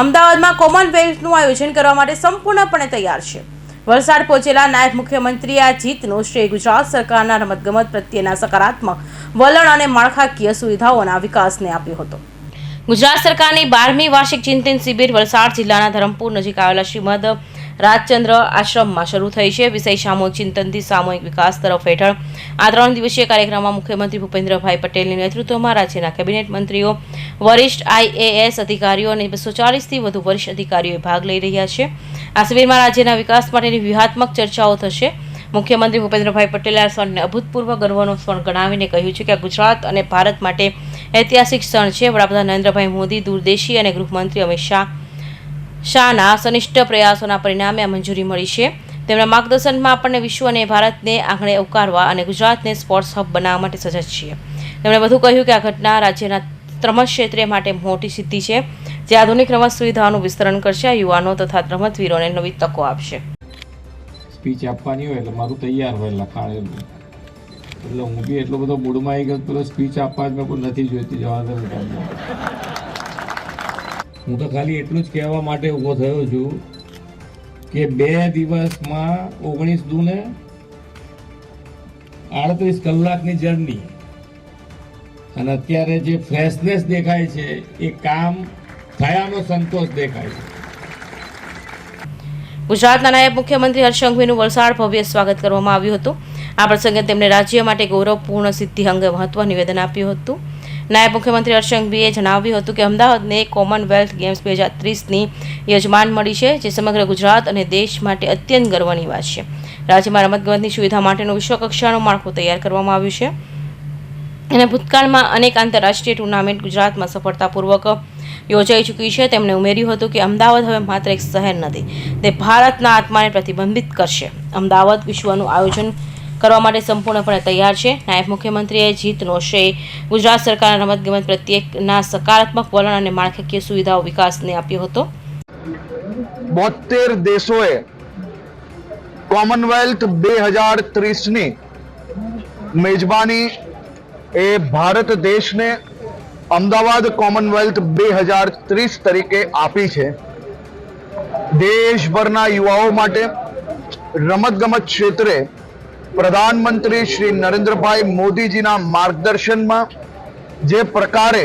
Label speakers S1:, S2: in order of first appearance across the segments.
S1: અમદાવાદમાં કોમનવેલ્થનું આયોજન કરવા માટે સંપૂર્ણપણે તૈયાર છે. વલસાડ પહોંચેલા નાયબ મુખ્યમંત્રીએ આ જીતનો શ્રેય ગુજરાત સરકારના રમતગમત પ્રત્યેના સકારાત્મક વલણ અને માળખાકીય સુવિધાઓના વિકાસને આપ્યો હતો. ગુજરાત સરકારની બારમી વાર્ષિક ચિંતન શિબિર વલસાડ જિલ્લાના ધરમપુર નજીક આવેલા શ્રીમદ રાજચંદ્ર આશ્રમમાં શરૂ થઈ છે. વિષય સામૂહિક ચિંતનથી સામૂહિક વિકાસ તરફ હેઠળ આ ત્રણ દિવસીય કાર્યક્રમમાં મુખ્યમંત્રી ભૂપેન્દ્રભાઈ પટેલની નેતૃત્વમાં રાજ્યના કેબિનેટ મંત્રીઓ, વરિષ્ઠ આઈએએસ અધિકારીઓ અને બસો ચાલીસથી વધુ વરિષ્ઠ અધિકારીઓએ ભાગ લઈ રહ્યા છે. આ શિબિરમાં રાજ્યના વિકાસ માટેની વ્યૂહાત્મક ચર્ચાઓ થશે. મુખ્યમંત્રી ભૂપેન્દ્રભાઈ પટેલે આ ક્ષણને અભૂતપૂર્વ ગર્વનો ક્ષણ ગણાવીને કહ્યું છે કે ગુજરાત અને ભારત માટે ઐતિહાસિક ક્ષણ છે. વડાપ્રધાન નરેન્દ્રભાઈ મોદી, દૂરદેશી અને ગૃહમંત્રી અમિત શાહ શાહના સનિષ્ઠ પ્રયાસોના પરિણામે આ મંજૂરી મળી છે. તેમના માર્ગદર્શનમાં આપણને વિશ્વ અને ભારતને આંગણે ઉકારવા અને ગુજરાતને સ્પોર્ટ્સ હબ બનાવવા માટે સજજ છીએ. તેમણે વધુ કહ્યું કે આ ઘટના રાજ્યના રમત ક્ષેત્રે માટે મોટી સિદ્ધિ છે. જે આધુનિક રમત સુવિધાઓનું વિસ્તરણ કરશે, આ યુવાનો તથા રમતવીરોને નવી તકો આપશે.
S2: સ્પીચ આપવાની હોય એટલે મારું તૈયાર હોય લખાણેલું એટલે હું બી એટલો બધો મૂડમાં આવી ગયો સ્પીચ આપવા જ મેં નથી જોઈતી જવા દે બેટા. હું તો ખાલી એટલું જ કહેવા માટે ઊભો થયો છું કે બે દિવસમાં ઓગણીસ દૂને આડત્રીસ કલાકની જર્ની અને અત્યારે જે ફ્રેશનેસ દેખાય છે, એ કામ થયાનો સંતોષ દેખાય છે.
S1: ગુજરાતના નાયબ મુખ્યમંત્રી હર્ષંઘવીનું વલસાડ ભવ્ય સ્વાગત કરવામાં આવ્યું હતું. આ પ્રસંગે તેમણે રાજ્ય માટે ગૌરવપૂર્ણ સિદ્ધિ અંગે મહત્વ નિવેદન આપ્યું હતું. નાયબ મુખ્યમંત્રી હર્ષંગભીએ જણાવ્યું હતું કે અમદાવાદને કોમનવેલ્થ ગેમ્સ બે હજાર ત્રીસની યજમાન મળી છે, જે સમગ્ર ગુજરાત અને દેશ માટે અત્યંત ગર્વની વાત છે. રાજ્યમાં રમતગમતની સુવિધા માટેનું વિશ્વકક્ષાનું માળખું તૈયાર કરવામાં આવ્યું છે. અને ભૂતકાળમાં અનેક આંતરરાષ્ટ્રીય ટુર્નામેન્ટ ગુજરાતમાં સફળતાપૂર્વક યોજાઈ ચૂકી છે. તેમણે ઉમેર્યું હતું કે અમદાવાદ હવે માત્ર એક શહેર નથી, તે ભારતના આત્માને પ્રતિબંધિત કરશે. અમદાવાદ વિશ્વનું આયોજન કરવા માટે સંપૂર્ણપણે તૈયાર છે. નાયબ મુખ્યમંત્રીએ જીતનો શ્રેય ગુજરાત સરકારના રમતગમત પ્રત્યેના સકારાત્મક વલણ અને માળખાકીય સુવિધાઓ વિકાસને આપ્યો હતો.
S3: બોતેર દેશોએ કોમનવેલ્થ બે હજાર ત્રીસની મેજબાની એ ભારત દેશને અમદાવાદ કોમનવેલ્થ બે હજાર ત્રીસ તરીકે આપી છે. દેશભરના યુવાઓ માટે રમતગમત ક્ષેત્રે પ્રધાનમંત્રી શ્રી નરેન્દ્રભાઈ મોદીજીના માર્ગદર્શનમાં જે પ્રકારે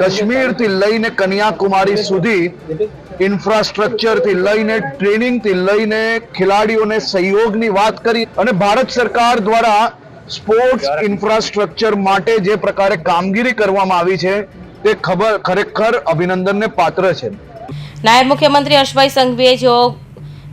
S3: કાશ્મીરથી લઈને કન્યાકુમારી સુધી ઇન્ફ્રાસ્ટ્રક્ચરથી લઈને ટ્રેનિંગથી લઈને ખેલાડીઓને સહયોગની વાત કરી અને ભારત સરકાર દ્વારા સ્પોર્ટ્સ ઇન્ફ્રાસ્ટ્રક્ચર માટે જે પ્રકારે કામગીરી કરવામાં આવી છે, તે ખબર ખરેખર અભિનંદનને પાત્ર છે.
S1: નાયબ મુખ્યમંત્રી હર્ષભાઈ સંઘવીએ જેઓ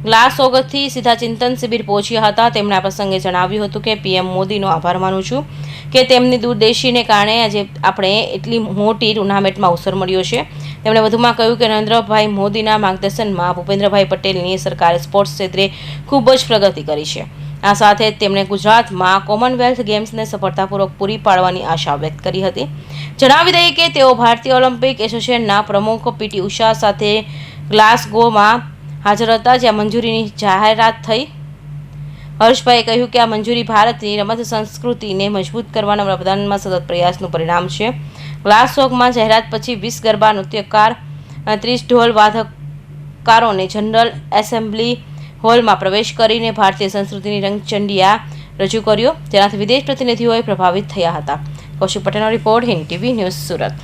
S1: ગ્લાસ ઓગસ્ટથી સીધા ચિંતન શિબિર પહોંચ્યા હતા. તેમણે આ પ્રસંગે જણાવ્યું હતું કે પીએમ મોદીનો આભાર માનું છું કે તેમની દૂરદેશીને કારણે આજે આપણે એટલી મોટી ટુર્નામેન્ટમાં અવસર મળ્યો છે. તેમણે વધુમાં કહ્યું કે નરેન્દ્રભાઈ મોદીના માર્ગદર્શનમાં ભૂપેન્દ્રભાઈ પટેલની સરકારે સ્પોર્ટ્સ ક્ષેત્રે ખૂબ જ પ્રગતિ કરી છે. આ સાથે તેમણે ગુજરાતમાં કોમનવેલ્થ ગેમ્સને સફળતાપૂર્વક પૂરી પાડવાની આશા વ્યક્ત કરી હતી. જણાવી દઈએ કે તેઓ ભારતીય ઓલિમ્પિક એસોસિએશનના પ્રમુખ પીટી ઉષા સાથે ગ્લાસગોમાં હાજર હતા જ્યાં મંજૂરીની જાહેરાત થઈ. હર્ષભાઈએ કહ્યું કે આ મંજૂરી ભારતની રમત સંસ્કૃતિને મજબૂત કરવાના વડાપ્રધાનમાં સતત પ્રયાસનું પરિણામ છે. ગ્લાસગોમાં જાહેરાત પછી વીસ ગરબા, નૃત્યકાર, ત્રીસ ઢોલ વાદકકારોને જનરલ એસેમ્બલી હોલમાં પ્રવેશ કરીને ભારતીય સંસ્કૃતિની રંગચંડિયા રજૂ કર્યો. જેનાથી વિદેશ પ્રતિનિધિઓએ પ્રભાવિત થયા હતા. કૌશિક પટેલનો report Hind TV news Surat.